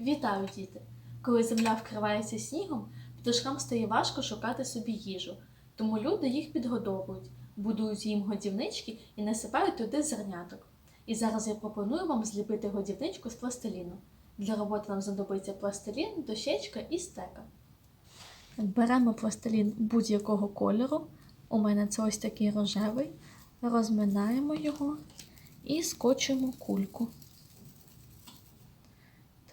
Вітаю, діти! Коли земля вкривається снігом, пташкам стає важко шукати собі їжу, тому люди їх підгодовують, будують їм годівнички і насипають туди зерняток. І зараз я пропоную вам зліпити годівничку з пластиліну. Для роботи нам знадобиться пластилін, дощечка і стека. Беремо пластилін будь-якого кольору. У мене це ось такий рожевий. Розминаємо його і скочуємо кульку.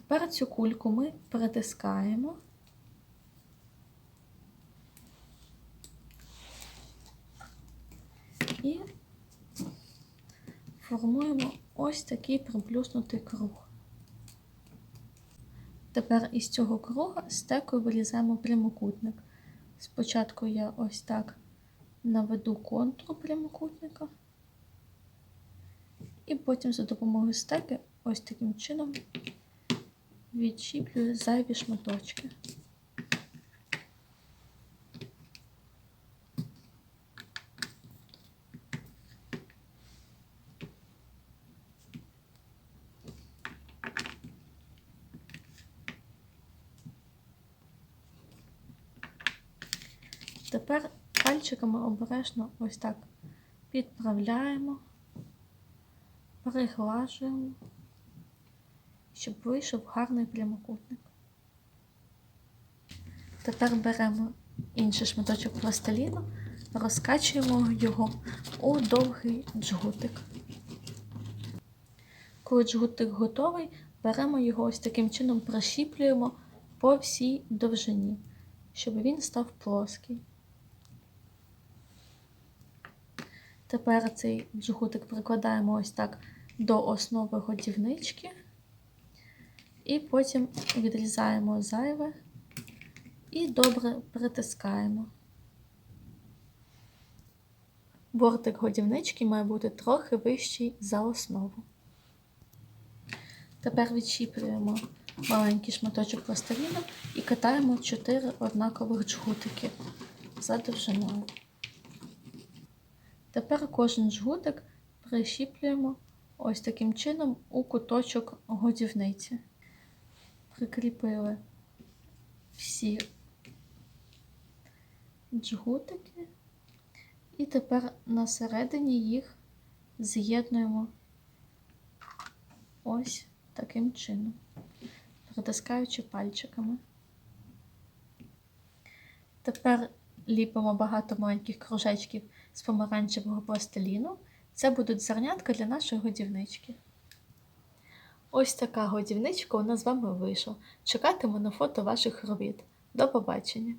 Тепер цю кульку ми притискаємо. І формуємо ось такий приплюснутий круг. Тепер із цього круга стекою вирізаємо прямокутник. Спочатку я ось так наведу контур прямокутника, і потім за допомогою стеки ось таким чином відчіплюю зайві шматочки. Тепер пальчиками обережно ось так підправляємо, приглажуємо, щоб вийшов гарний прямокутник. Тепер беремо інший шматочок пластиліну, розкачуємо його у довгий джгутик. Коли джгутик готовий, беремо його ось таким чином прищіплюємо по всій довжині, щоб він став плоский. Тепер цей джгутик прикладаємо ось так до основи годівнички. І потім відрізаємо зайве і добре притискаємо. Бортик годівнички має бути трохи вищий за основу. Тепер відчіплюємо маленький шматочок пластиліну і катаємо 4 однакових джгутики за довжиною. Тепер кожен жгутик прищіплюємо ось таким чином у куточок годівниці. Прикріпили всі джгутики, і тепер на середині їх з'єднуємо ось таким чином, притискаючи пальчиками. Тепер ліпимо багато маленьких кружечків з помаранчевого пластиліну. Це будуть зернятка для нашої годівнички. Ось така годівничка у нас з вами вийшла. Чекатиму на фото ваших робіт. До побачення!